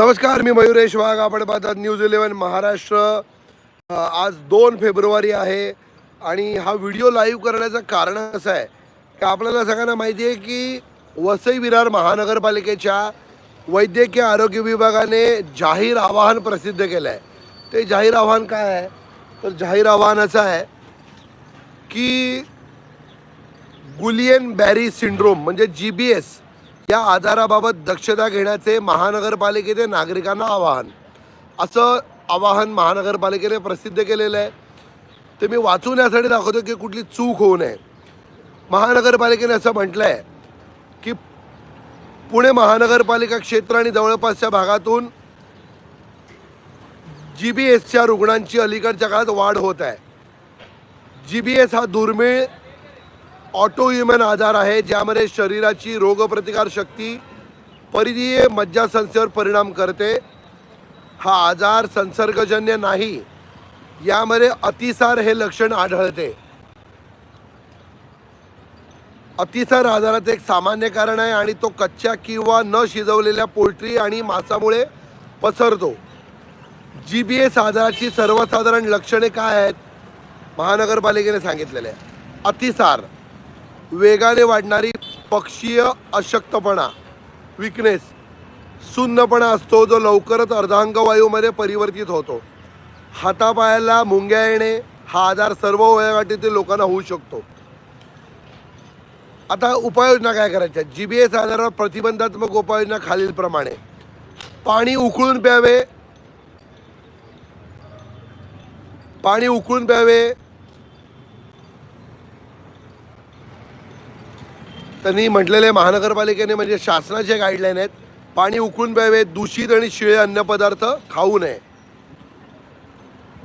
नमस्कार मी मयुरेश वाघ. आपण पाहतात न्यूज इलेव्हन महाराष्ट्र. आज दोन फेब्रुवारी आहे आणि हा व्हिडिओ लाईव्ह करण्याचं कारण असं आहे की आपल्याला सगळ्यांना माहिती आहे की वसई विरार महानगरपालिकेच्या वैद्यकीय आरोग्य विभागाने जाहीर आवाहन प्रसिद्ध केलं आहे ते जाहीर आव्हान काय आहे? तर जाहीर आव्हान असं आहे की गुलियन बॅरी सिंड्रोम म्हणजे जी बी एस या आजाराबाबत दक्षता घेण्याचे महानगरपालिकेचे नागरिकांना आवाहन. असं आवाहन महानगरपालिकेने प्रसिद्ध केलेलं आहे. ते मी वाचून यासाठी दाखवतो की कुठली चूक होऊ नये. महानगरपालिकेने असं म्हटलं आहे की पुणे महानगरपालिका क्षेत्र आणि जवळपासच्या भागातून जी बी एसच्या रुग्णांची अलीकडच्या काळात वाढ होत आहे. जी बी एस हा दुर्मिळ ऑटोइम्युन आजार आहे ज्यामध्ये शरीराची रोगप्रतिकार शक्ती परिधीय मज्जासंस्थेवर परिणाम करते. हा आजार संसर्गजन्य नाही यामध्ये अतिसार हे लक्षण आढळते. अतिसार आजाराचं एक सामान्य कारण आहे आणि तो कच्च्या किंवा न शिजवलेल्या पोल्ट्री आणि मांसामुळे पसरतो. जी बी एस आजाराची सर्वसाधारण लक्षणे काय आहेत? महानगरपालिकेने सांगितलेले आहे. अतिसार. वेगाने वाढणारी पक्षीय अशक्तपणा विकनेस सुन्नपणा असतो जो लवकरच अर्धांगवायूमध्ये परिवर्तित होतो. हातापायाला मुंग्या येणे हा आजार सर्व वयोगटातील लोकांना होऊ शकतो. आता उपाययोजना काय करायच्या? जी बी एस आजारावर प्रतिबंधात्मक उपाययोजना खालीलप्रमाणे. पाणी उकळून प्यावे. पाणी उकळून प्यावे. त्यांनी म्हटलेले महानगरपालिकेने म्हणजे शासनाचे गाईडलाईन आहेत पाणी उकळून प्यावे दूषित आणि शिळे अन्नपदार्थ खाऊ नये.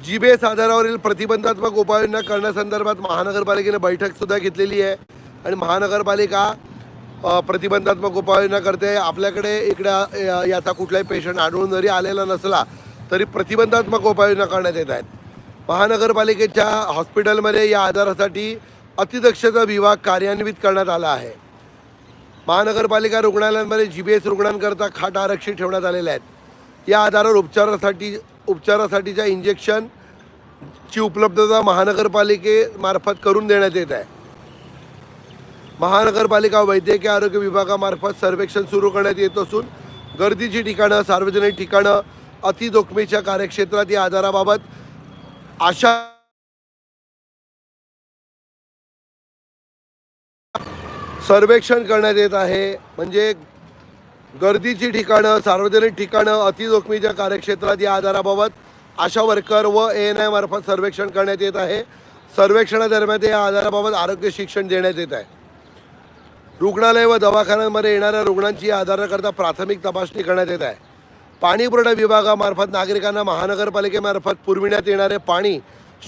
जीबेस आधारावरील प्रतिबंधात्मक उपाययोजना करण्यासंदर्भात महानगरपालिकेने बैठक सुद्धा घेतलेली आहे. आणि महानगरपालिका प्रतिबंधात्मक उपाययोजना करते. आपल्याकडे इकडे याचा कुठलाही पेशंट आढळून जरी आलेला नसला तरी प्रतिबंधात्मक उपाययोजना करण्यात येत आहेत. महानगरपालिकेच्या हॉस्पिटलमध्ये या आजारासाठी अतिदक्षता विभाग कार्यान्वित करण्यात आला आहे. महानगरपालिका रुग्णालयांमध्ये जी बी एस रुग्णांकरता खाट आरक्षित ठेवण्यात आलेल्या आहेत. या आधारावर उपचारासाठी उपचारासाठीच्या इंजेक्शन ची उपलब्धता महानगरपालिकेमार्फत करून देण्यात येत आहे. महानगरपालिका वैद्यकीय आरोग्य विभागामार्फत सर्वेक्षण सुरू करण्यात येत असून गर्दीची ठिकाणं सार्वजनिक ठिकाणं अतिजोखमीच्या कार्यक्षेत्रात या आजाराबाबत आशा सर्वेक्षण करण्यात येत आहे. म्हणजे गर्दीची ठिकाणं सार्वजनिक ठिकाणं अतिजोखमीच्या कार्यक्षेत्रात या आजाराबाबत आशा वर्कर व ए एन आय मार्फत सर्वेक्षण करण्यात येत आहे. सर्वेक्षणादरम्यान या आजाराबाबत आरोग्य शिक्षण देण्यात येत आहे. रुग्णालय व दवाखान्यांमध्ये येणाऱ्या रुग्णांची या आजाराकरता प्राथमिक तपासणी करण्यात येत आहे. पाणीपुरवठा विभागामार्फत नागरिकांना महानगरपालिकेमार्फत पुरविण्यात येणारे पाणी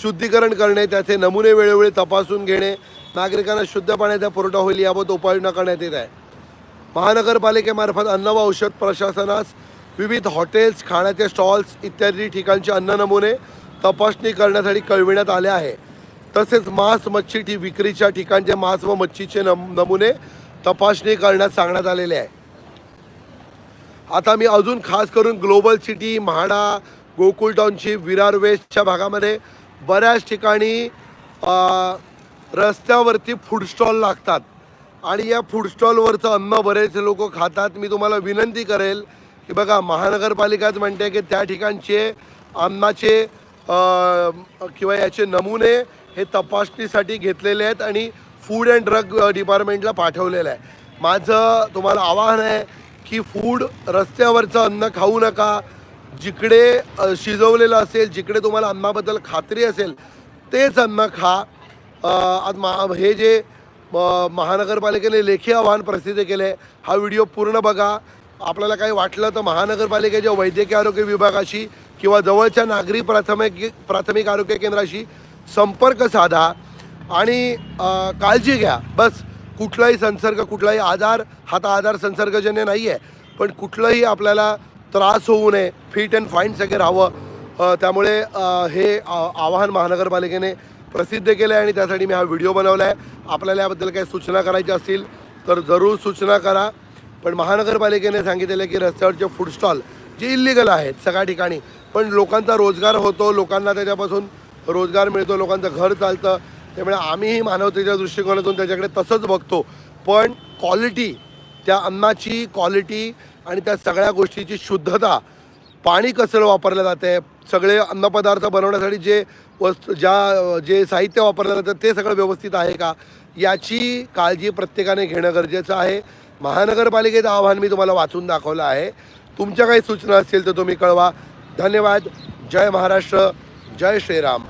शुद्धीकरण करणे त्याचे नमुने वेळोवेळी तपासून घेणे नागरिकांना शुद्ध पाण्याचा पुरवठा होईल याबाबत उपाययोजना करण्यात येत आहे. महानगरपालिकेमार्फत अन्न व औषध प्रशासनास विविध हॉटेल्स खाण्याचे स्टॉल्स इत्यादी ठिकाणचे अन्न नमुने तपासणी करण्यासाठी कळविण्यात आले आहे. तसेच मांस मच्छी ठी विक्रीच्या ठिकाणचे मांस व मच्छीचे नम नमुने तपासणी करण्यास सांगण्यात आलेले आहे. आता मी अजून खास करून global city MHADA Gokul township Virar वेस्टच्या भागामध्ये बऱ्याच ठिकाणी रस्त्यावरती फूड स्टॉल लागतात. आणि या फूड स्टॉलवरचं अन्न बरेच लोक खातात. मी तुम्हाला विनंती करेल की बघा महानगरपालिकाच म्हणते की त्या ठिकाणचे अन्नाचे किंवा याचे नमुने हे तपासणीसाठी घेतलेले आहेत आणि फूड अँड ड्रग डिपार्टमेंटला पाठवलेलं आहे. माझं तुम्हाला आवाहन आहे की फूड रस्त्यावरचं अन्न खाऊ नका. जिकडे शिजवलेलं असेल जिकडे तुम्हाला अन्नाबद्दल खात्री असेल तेच अन्न खा. आज मा हे जे महानगरपालिकेने लेखी आव्हान प्रसिद्ध केले हा व्हिडिओ पूर्ण बघा. आपल्याला काही वाटलं तर महानगरपालिकेच्या वैद्यकीय आरोग्य विभागाशी किंवा जवळच्या नागरी प्राथमिक प्राथमिक आरोग्य केंद्राशी संपर्क साधा आणि काळजी घ्या. बस कुठलाही संसर्ग कुठलाही आजार हा तर आजार संसर्गजन्य नाही आहे पण कुठलंही आपल्याला त्रास होऊ नये फिट अँड फाईन सगळे राहावं. त्यामुळे हे आवाहन महानगरपालिकेने प्रसिद्ध केलं आहे आणि त्यासाठी मी हा व्हिडिओ बनवला आहे आपल्याला याबद्दल काही सूचना करायच्या असतील तर जरूर सूचना करा. पण महानगरपालिकेने सांगितलेलं आहे की रस्त्यावरचे फूड स्टॉल जे इल्लिगल आहेत सगळ्या ठिकाणी पण लोकांचा रोजगार होतो लोकांना त्याच्यापासून रोजगार मिळतो लोकांचं घर चालतं. त्यामुळे आम्हीही मानवतेच्या दृष्टिकोनातून त्याच्याकडे तसंच बघतो. पण क्वालिटी त्या अन्नाची क्वालिटी आणि त्या सगळ्या गोष्टीची शुद्धता. पाणी कसं वापरलं जातं सगळे अन्नपदार्थ बनवण्यासाठी जे वस्तू ज्या जे साहित्य वापरलं जातं ते सगळं व्यवस्थित आहे का? याची काळजी प्रत्येकाने घेणं गरजेचं आहे. महानगरपालिकेचं आव्हान मी तुम्हाला वाचून दाखवलं आहे. तुमच्या काही सूचना असतील तर तुम्ही कळवा. धन्यवाद. जय महाराष्ट्र. जय श्रीराम.